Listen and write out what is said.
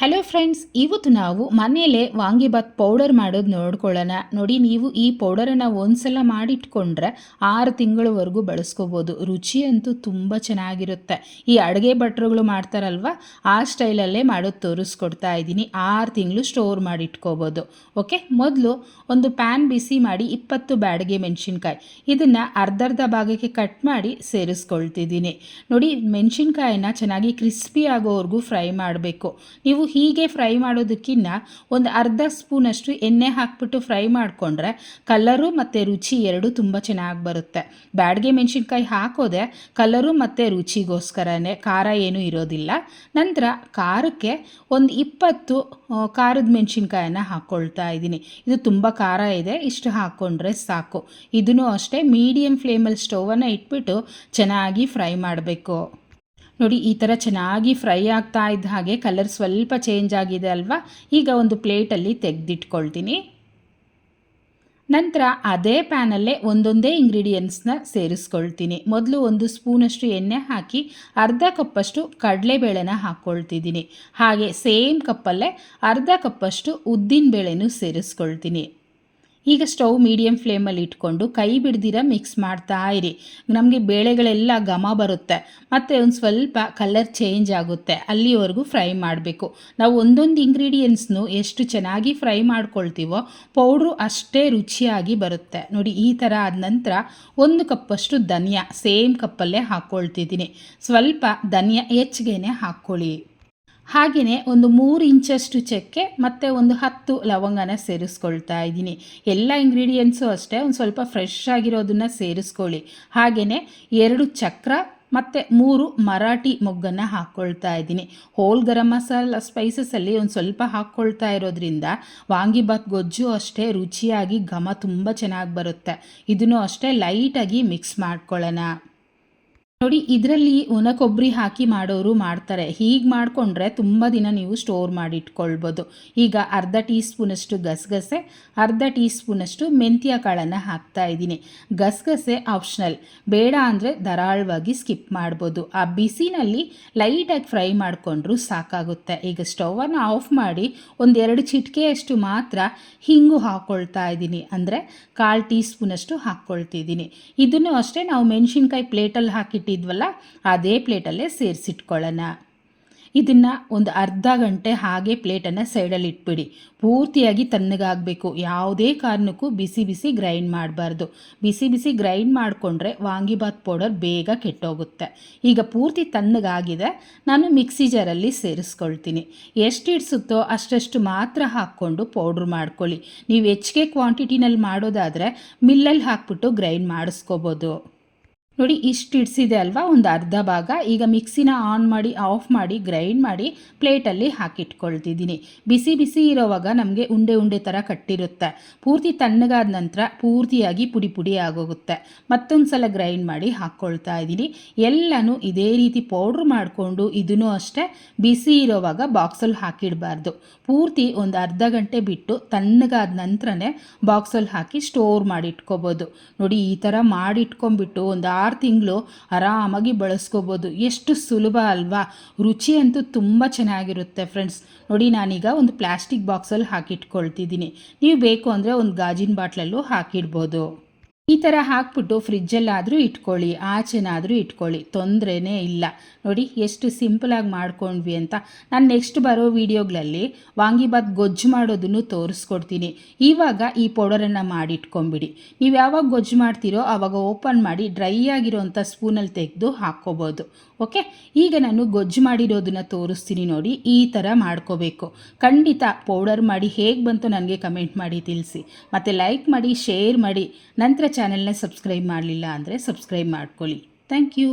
Hello friends ಇವತ್ತು ನಾವು ಮನೆಯಲ್ಲೇ ವಾಂಗಿಬಾತ್ ಪೌಡರ್ ಮಾಡೋದು ನೋಡ್ಕೊಳ್ಳೋಣ. ನೋಡಿ, ನೀವು ಈ ಪೌಡರನ್ನು ಒಂದ್ಸಲ ಮಾಡಿಟ್ಕೊಂಡ್ರೆ ಆರು ತಿಂಗಳವರೆಗೂ ಬಳಸ್ಕೋಬೋದು. ರುಚಿ ಅಂತೂ ತುಂಬ ಚೆನ್ನಾಗಿರುತ್ತೆ. ಈ ಅಡುಗೆ ಭಟ್ರುಗಳು ಮಾಡ್ತಾರಲ್ವ, ಆ ಸ್ಟೈಲಲ್ಲೇ ಮಾಡೋದು ತೋರಿಸ್ಕೊಡ್ತಾ ಇದ್ದೀನಿ. ಆರು ತಿಂಗಳು ಸ್ಟೋರ್ ಮಾಡಿಟ್ಕೋಬೋದು. ಓಕೆ ಮೊದಲು ಒಂದು ಪ್ಯಾನ್ ಬಿಸಿ ಮಾಡಿ ಇಪ್ಪತ್ತು ಬ್ಯಾಡಗೆ ಮೆಣಸಿನ್ಕಾಯಿ. ಇದನ್ನು ಅರ್ಧರ್ಧ ಭಾಗಕ್ಕೆ ಕಟ್ ಮಾಡಿ ಸೇರಿಸ್ಕೊಳ್ತಿದ್ದೀನಿ. ನೋಡಿ ಮೆಣಸಿನ್ಕಾಯಿನ ಚೆನ್ನಾಗಿ ಕ್ರಿಸ್ಪಿ ಆಗೋವರೆಗೂ ಫ್ರೈ ಮಾಡಬೇಕು. ನೀವು ಹೀಗೆ ಫ್ರೈ ಮಾಡೋದಕ್ಕಿಂತ ಒಂದು ಅರ್ಧ ಸ್ಪೂನಷ್ಟು ಎಣ್ಣೆ ಹಾಕ್ಬಿಟ್ಟು ಫ್ರೈ ಮಾಡಿಕೊಂಡ್ರೆ ಕಲರು ಮತ್ತು ರುಚಿ ಎರಡು ತುಂಬ ಚೆನ್ನಾಗಿ ಬರುತ್ತೆ. ಬ್ಯಾಡಗೆ ಮೆಣಸಿನ್ಕಾಯಿ ಹಾಕೋದೆ ಕಲರು ಮತ್ತು ರುಚಿಗೋಸ್ಕರನೇ, ಖಾರ ಏನೂ ಇರೋದಿಲ್ಲ. ನಂತರ ಖಾರಕ್ಕೆ ಒಂದು ಇಪ್ಪತ್ತು ಖಾರದ ಮೆಣಸಿನ್ಕಾಯನ್ನು ಹಾಕ್ಕೊಳ್ತಾ ಇದ್ದೀನಿ. ಇದು ತುಂಬ ಖಾರ ಇದೆ, ಇಷ್ಟು ಹಾಕ್ಕೊಂಡ್ರೆ ಸಾಕು. ಇದನ್ನು ಅಷ್ಟೇ ಮೀಡಿಯಮ್ ಫ್ಲೇಮಲ್ಲಿ ಸ್ಟೌವನ್ನು ಇಟ್ಬಿಟ್ಟು ಚೆನ್ನಾಗಿ ಫ್ರೈ ಮಾಡಬೇಕು. ನೋಡಿ, ಈ ಥರ ಚೆನ್ನಾಗಿ ಫ್ರೈ ಆಗ್ತಾ ಇದ್ದ ಹಾಗೆ ಕಲರ್ ಸ್ವಲ್ಪ ಚೇಂಜ್ ಆಗಿದೆ ಅಲ್ವಾ? ಈಗ ಒಂದು ಪ್ಲೇಟಲ್ಲಿ ತೆಗೆದಿಟ್ಕೊಳ್ತೀನಿ. ನಂತರ ಅದೇ ಪ್ಯಾನಲ್ಲೇ ಒಂದೊಂದೇ ಇಂಗ್ರೀಡಿಯೆಂಟ್ಸ್ನ ಸೇರಿಸ್ಕೊಳ್ತೀನಿ. ಮೊದಲು ಒಂದು ಸ್ಪೂನಷ್ಟು ಎಣ್ಣೆ ಹಾಕಿ ಅರ್ಧ ಕಪ್ಪಷ್ಟು ಕಡಲೆಬೇಳೆನ ಹಾಕ್ಕೊಳ್ತಿದ್ದೀನಿ. ಹಾಗೆ ಸೇಮ್ ಕಪ್ಪಲ್ಲೇ ಅರ್ಧ ಕಪ್ಪಷ್ಟು ಉದ್ದಿನ ಬೇಳೆನೂ ಸೇರಿಸ್ಕೊಳ್ತೀನಿ. ಈಗ ಸ್ಟವ್ ಮೀಡಿಯಂ ಫ್ಲೇಮಲ್ಲಿ ಇಟ್ಕೊಂಡು ಕೈ ಬಿಡ್ದಿರ ಮಿಕ್ಸ್ ಮಾಡ್ತಾ ಇರಿ. ನಮಗೆ ಬೇಳೆಗಳೆಲ್ಲ ಘಮ ಬರುತ್ತೆ. ಮತ್ತು ಒಂದು ಸ್ವಲ್ಪ ಕಲರ್ ಚೇಂಜ್ ಆಗುತ್ತೆ. ಅಲ್ಲಿವರೆಗೂ ಫ್ರೈ ಮಾಡಬೇಕು. ನಾವು ಒಂದೊಂದು ಇಂಗ್ರೀಡಿಯೆಂಟ್ಸ್ನು ಎಷ್ಟು ಚೆನ್ನಾಗಿ ಫ್ರೈ ಮಾಡ್ಕೊಳ್ತೀವೋ ಪೌಡ್ರು ಅಷ್ಟೇ ರುಚಿಯಾಗಿ ಬರುತ್ತೆ. ನೋಡಿ, ಈ ಥರ ಆದ ನಂತರ ಒಂದು ಕಪ್ಪಷ್ಟು ಧನಿಯಾ ಸೇಮ್ ಕಪ್ಪಲ್ಲೇ ಹಾಕ್ಕೊಳ್ತಿದ್ದೀನಿ ಸ್ವಲ್ಪ ಧನಿಯಾ ಹೆಚ್ಚಿಗೆನೆ ಹಾಕ್ಕೊಳ್ಳಿ. ಹಾಗೆಯೇ ಒಂದು ಮೂರು ಇಂಚಷ್ಟು ಚಕ್ಕೆ ಮತ್ತು ಒಂದು ಹತ್ತು ಲವಂಗನ ಸೇರಿಸ್ಕೊಳ್ತಾ ಇದ್ದೀನಿ. ಎಲ್ಲ ಇಂಗ್ರೀಡಿಯೆಂಟ್ಸು ಅಷ್ಟೇ, ಒಂದು ಸ್ವಲ್ಪ ಫ್ರೆಶ್ ಆಗಿರೋದನ್ನು ಸೇರಿಸ್ಕೊಳ್ಳಿ. ಹಾಗೆಯೇ ಎರಡು ಚಕ್ರ ಮತ್ತು ಮೂರು ಮರಾಠಿ ಮೊಗ್ಗನ್ನು ಹಾಕ್ಕೊಳ್ತಾ ಇದ್ದೀನಿ. ಹೋಲ್ ಗರಂ ಮಸಾಲ ಸ್ಪೈಸಸಲ್ಲಿ ಒಂದು ಸ್ವಲ್ಪ ಹಾಕ್ಕೊಳ್ತಾ ಇರೋದ್ರಿಂದ ವಾಂಗಿಬಾತ್ ಗೊಜ್ಜು ಅಷ್ಟೇ ರುಚಿಯಾಗಿ ಘಮ ತುಂಬ ಚೆನ್ನಾಗಿ ಬರುತ್ತೆ. ಇದನ್ನು ಅಷ್ಟೇ ಲೈಟಾಗಿ ಮಿಕ್ಸ್ ಮಾಡ್ಕೊಳ್ಳೋಣ. ನೋಡಿ, ಇದರಲ್ಲಿ ಒಣ ಕೊಬ್ಬರಿ ಹಾಕಿ ಮಾಡೋರು ಮಾಡ್ತಾರೆ. ಹೀಗೆ ಮಾಡಿಕೊಂಡ್ರೆ ತುಂಬ ದಿನ ನೀವು ಸ್ಟೋರ್ ಮಾಡಿ ಇಟ್ಕೊಳ್ಬೋದು ಈಗ ಅರ್ಧ ಟೀ ಸ್ಪೂನಷ್ಟು ಗಸಗಸೆ, ಅರ್ಧ ಟೀ ಸ್ಪೂನಷ್ಟು ಮೆಂತ್ಯ ಕಾಳನ್ನು ಹಾಕ್ತಾ ಇದ್ದೀನಿ. ಗಸಗಸೆ ಆಪ್ಷನಲ್. ಬೇಡ ಅಂದರೆ ಧಾರಾಳವಾಗಿ ಸ್ಕಿಪ್ ಮಾಡ್ಬೋದು. ಆ ಬಿಸಿನಲ್ಲಿ ಲೈಟಾಗಿ ಫ್ರೈ ಮಾಡಿಕೊಂಡ್ರು ಸಾಕಾಗುತ್ತೆ. ಈಗ ಸ್ಟೌವನ್ನು ಆಫ್ ಮಾಡಿ ಒಂದೆರಡು ಚಿಟಿಕೆಯಷ್ಟು ಮಾತ್ರ ಹಿಂಗು ಹಾಕ್ಕೊಳ್ತಾ ಇದ್ದೀನಿ. ಅಂದರೆ ಕಾಲು ಟೀ ಸ್ಪೂನಷ್ಟು ಹಾಕ್ಕೊಳ್ತಿದ್ದೀನಿ. ಇದನ್ನು ಅಷ್ಟೇ ನಾವು ಮೆಣಸಿನ್ಕಾಯಿ ಪ್ಲೇಟಲ್ಲಿ ಹಾಕಿಟ್ಟಿದ್ವಲ್ಲ ಅದೇ ಪ್ಲೇಟಲ್ಲೇ ಸೇರಿಸಿಟ್ಕೊಳ್ಳೋಣ. ಇದನ್ನು ಒಂದು ಅರ್ಧ ಗಂಟೆ ಹಾಗೆ ಪ್ಲೇಟನ್ನು ಸೈಡಲ್ಲಿ ಇಟ್ಬಿಡಿ. ಪೂರ್ತಿಯಾಗಿ ತಣ್ಣಗಾಗಬೇಕು. ಯಾವುದೇ ಕಾರಣಕ್ಕೂ ಬಿಸಿ ಬಿಸಿ ಗ್ರೈಂಡ್ ಮಾಡಬಾರ್ದು. ಬಿಸಿ ಬಿಸಿ ಗ್ರೈಂಡ್ ಮಾಡಿಕೊಂಡ್ರೆ ವಾಂಗಿಬಾತ್ ಪೌಡರ್ ಬೇಗ ಕೆಟ್ಟೋಗುತ್ತೆ. ಈಗ ಪೂರ್ತಿ ತಣ್ಣಗಾಗಿದೆ, ನಾನು ಮಿಕ್ಸಿ ಜಾರಲ್ಲಿ ಸೇರಿಸ್ಕೊಳ್ತೀನಿ. ಎಷ್ಟು ಇಡ್ಸುತ್ತೋ ಅಷ್ಟಷ್ಟು ಮಾತ್ರ ಹಾಕ್ಕೊಂಡು ಪೌಡ್ರ್ ಮಾಡ್ಕೊಳ್ಳಿ. ನೀವು ಹೆಚ್ಚಿಗೆ ಕ್ವಾಂಟಿಟಿನಲ್ಲಿ ಮಾಡೋದಾದರೆ ಮಿಲ್ಲಲ್ಲಿ ಹಾಕ್ಬಿಟ್ಟು ಗ್ರೈಂಡ್ ಮಾಡಿಸ್ಕೋಬೋದು. ನೋಡಿ, ಇಷ್ಟು ಇಡ್ಸಿದೆ ಅಲ್ವಾ? ಒಂದು ಅರ್ಧ ಭಾಗ. ಈಗ ಮಿಕ್ಸಿನ ಆನ್ ಮಾಡಿ ಆಫ್ ಮಾಡಿ ಗ್ರೈಂಡ್ ಮಾಡಿ ಪ್ಲೇಟಲ್ಲಿ ಹಾಕಿಟ್ಕೊಳ್ತಿದ್ದೀನಿ. ಬಿಸಿ ಬಿಸಿ ಇರೋವಾಗ ನಮಗೆ ಉಂಡೆ ಉಂಡೆ ಥರ ಕಟ್ಟಿರುತ್ತೆ. ಪೂರ್ತಿ ತಣ್ಣಗಾದ ನಂತರ ಪೂರ್ತಿಯಾಗಿ ಪುಡಿ ಪುಡಿ ಆಗೋಗುತ್ತೆ. ಮತ್ತೊಂದು ಸಲ ಗ್ರೈಂಡ್ ಮಾಡಿ ಹಾಕ್ಕೊಳ್ತಾ ಇದ್ದೀನಿ. ಎಲ್ಲನೂ ಇದೇ ರೀತಿ ಪೌಡ್ರ್ ಮಾಡಿಕೊಂಡು ಇದನ್ನು ಅಷ್ಟೇ ಬಿಸಿ ಇರೋವಾಗ ಬಾಕ್ಸಲ್ಲಿ ಹಾಕಿಡಬಾರ್ದು. ಪೂರ್ತಿ ಒಂದು ಅರ್ಧ ಗಂಟೆ ಬಿಟ್ಟು ತಣ್ಣಗಾದ ನಂತರನೇ ಬಾಕ್ಸಲ್ಲಿ ಹಾಕಿ ಸ್ಟೋರ್ ಮಾಡಿ ಇಟ್ಕೋಬೋದು ನೋಡಿ, ಈ ಥರ ಮಾಡಿಟ್ಕೊಂಡ್ಬಿಟ್ಟು ಒಂದು ಆರು ತಿಂಗಳು ಆರಾಮಾಗಿ ಬಳಸ್ಕೋಬೋದು. ಎಷ್ಟು ಸುಲಭ ಅಲ್ವಾ? ರುಚಿ ಅಂತೂ ತುಂಬ ಚೆನ್ನಾಗಿರುತ್ತೆ ಫ್ರೆಂಡ್ಸ್ ನೋಡಿ, ನಾನೀಗ ಒಂದು ಪ್ಲಾಸ್ಟಿಕ್ ಬಾಕ್ಸಲ್ಲಿ ಹಾಕಿಟ್ಕೊಳ್ತಿದ್ದೀನಿ. ನೀವು ಬೇಕು ಅಂದರೆ ಒಂದು ಗಾಜಿನ ಬಾಟ್ಲಲ್ಲೂ ಹಾಕಿಡ್ಬೋದು. ಈ ಥರ ಹಾಕ್ಬಿಟ್ಟು ಫ್ರಿಜ್ಜಲ್ಲಾದರೂ ಇಟ್ಕೊಳ್ಳಿ, ಆಚೆನಾದರೂ ಇಟ್ಕೊಳ್ಳಿ, ತೊಂದರೆನೇ ಇಲ್ಲ. ನೋಡಿ ಎಷ್ಟು ಸಿಂಪಲಾಗಿ ಮಾಡ್ಕೊಂಡ್ವಿ ಅಂತ. ನಾನು ನೆಕ್ಸ್ಟ್ ಬರೋ ವೀಡಿಯೋಗಳಲ್ಲಿ ವಾಂಗಿಬಾತ್ ಗೊಜ್ಜು ಮಾಡೋದನ್ನು ತೋರಿಸ್ಕೊಡ್ತೀನಿ. ಇವಾಗ ಈ ಪೌಡರನ್ನು ಮಾಡಿಟ್ಕೊಂಬಿಡಿ. ನೀವು ಯಾವಾಗ ಗೊಜ್ಜು ಮಾಡ್ತೀರೋ ಆವಾಗ ಓಪನ್ ಮಾಡಿ ಡ್ರೈ ಆಗಿರೋಂಥ ಸ್ಪೂನಲ್ಲಿ ತೆಗೆದು ಹಾಕ್ಕೋಬೋದು. ಓಕೆ? ಈಗ ನಾನು ಗೊಜ್ಜು ಮಾಡಿರೋದನ್ನು ತೋರಿಸ್ತೀನಿ ನೋಡಿ, ಈ ಥರ ಮಾಡ್ಕೋಬೇಕು. ಖಂಡಿತ ಪೌಡರ್ ಮಾಡಿ ಹೇಗೆ ಬಂತು ನನಗೆ ಕಮೆಂಟ್ ಮಾಡಿ ತಿಳಿಸಿ. ಮತ್ತು ಲೈಕ್ ಮಾಡಿ, ಶೇರ್ ಮಾಡಿ. ನಂತರ ಚಾನೆಲ್ನ ಸಬ್ಸ್ಕ್ರೈಬ್ ಮಾಡಲಿಲ್ಲ ಅಂದರೆ ಸಬ್ಸ್ಕ್ರೈಬ್ ಮಾಡ್ಕೊಳ್ಳಿ. Thank you